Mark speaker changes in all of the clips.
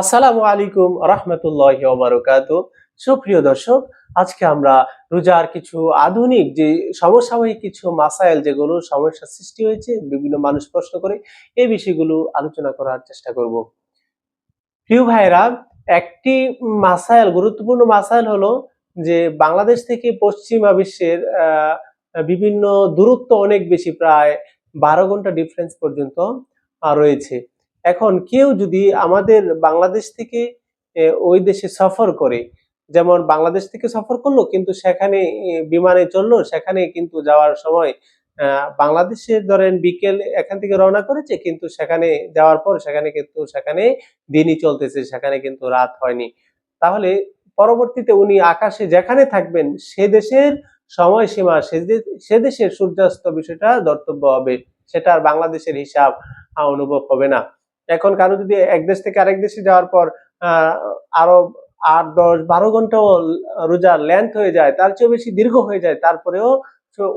Speaker 1: আসসালামু আলাইকুম রহমতুল্লাহ ওবরকাত সুপ্রিয় দর্শক, আজকে আমরা রোজার কিছু আধুনিক যে সমসাময়িক কিছু মাসাইল, যেগুলো সমস্যা সৃষ্টি হয়েছে, বিভিন্ন মানুষ প্রশ্ন করে এই বিষয়গুলো আলোচনা করার চেষ্টা করব। প্রিয় ভাইরা একটি মাসাইল, গুরুত্বপূর্ণ মাসাইল হলো যে বাংলাদেশ থেকে পশ্চিমা বিশ্বের বিভিন্ন দূরত্ব অনেক বেশি, প্রায় বারো ঘণ্টা ডিফারেন্স পর্যন্ত রয়েছে। এখন কেউ যদি আমাদের বাংলাদেশ থেকে ওই দেশে সফর করে, যেমন বাংলাদেশ থেকে সফর করল, কিন্তু সেখানে বিমানে চলল সেখানে কিন্তু যাওয়ার সময় বাংলাদেশের ধরেন বিকেল এখান থেকে রওনা করেছে, কিন্তু সেখানে যাওয়ার পর সেখানে কিন্তু সেখানে দিনই চলতেছে, সেখানে কিন্তু রাত হয়নি। তাহলে পরবর্তীতে উনি আকাশে যেখানে থাকবেন, সে দেশের সময়সীমা, সে দেশের সূর্যাস্ত বিষয়টা ধর্তব্য হবে, সেটা আর বাংলাদেশের হিসাব অনুভব হবে না। এখন কারও যদি এক দেশ থেকে আরেক দেশে যাওয়ার পর আরও আট দশ বারো ঘন্টাও রোজার লেন্থ হয়ে যায় তার চেয়েও বেশি দীর্ঘ হয়ে যায় তারপরেও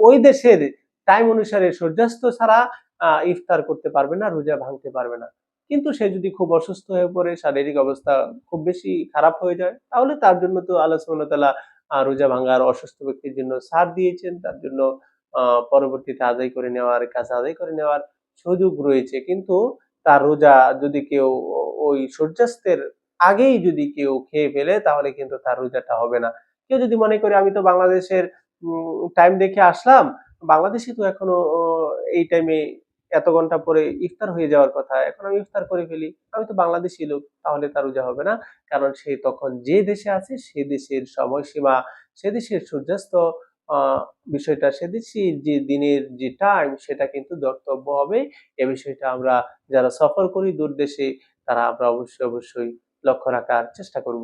Speaker 1: ওই দেশের টাইম অনুসারে সূর্যাস্ত ছাড়া ইফতার করতে পারবে না রোজা ভাঙতে পারবে না। কিন্তু সে যদি খুব অসুস্থ হয়ে পড়ে শারীরিক অবস্থা খুব বেশি খারাপ হয়ে যায় তাহলে তার জন্য তো আল্লাহ আহ, রোজা ভাঙার অসুস্থ ব্যক্তির জন্য ছাড় দিয়েছেন তার জন্য পরবর্তীতে আদায় করে নেওয়ার কাজ আদায় করে নেওয়ার সুযোগ রয়েছে। কিন্তু তার রোজা যদি কেউ ওই সূর্যাস্তের আগেই যদি কেউ খেয়ে ফেলে, তাহলে কিন্তু তার রোজাটা হবে না। কেউ যদি মনে করে, আমি তো বাংলাদেশের টাইম দেখে আসলাম, বাংলাদেশে তো এখনও এই টাইমে এত ঘণ্টা পরে ইফতার হয়ে যাওয়ার কথা, এখন আমি ইফতার করে ফেলি, আমি তো বাংলাদেশি লোক, তাহলে তার রোজা হবে না। কারণ সে তখন যে দেশে আছে, সে দেশের সময়সীমা, সে দেশের সূর্যাস্ত বিষয়টা সে দেশের যে দিনের যে টাইম সেটা কিন্তু ধর্তব্য হবে। এ বিষয়টা আমরা যারা সফর করি দূর দেশে, তারা আমরা অবশ্যই অবশ্যই লক্ষ্য রাখার চেষ্টা করব।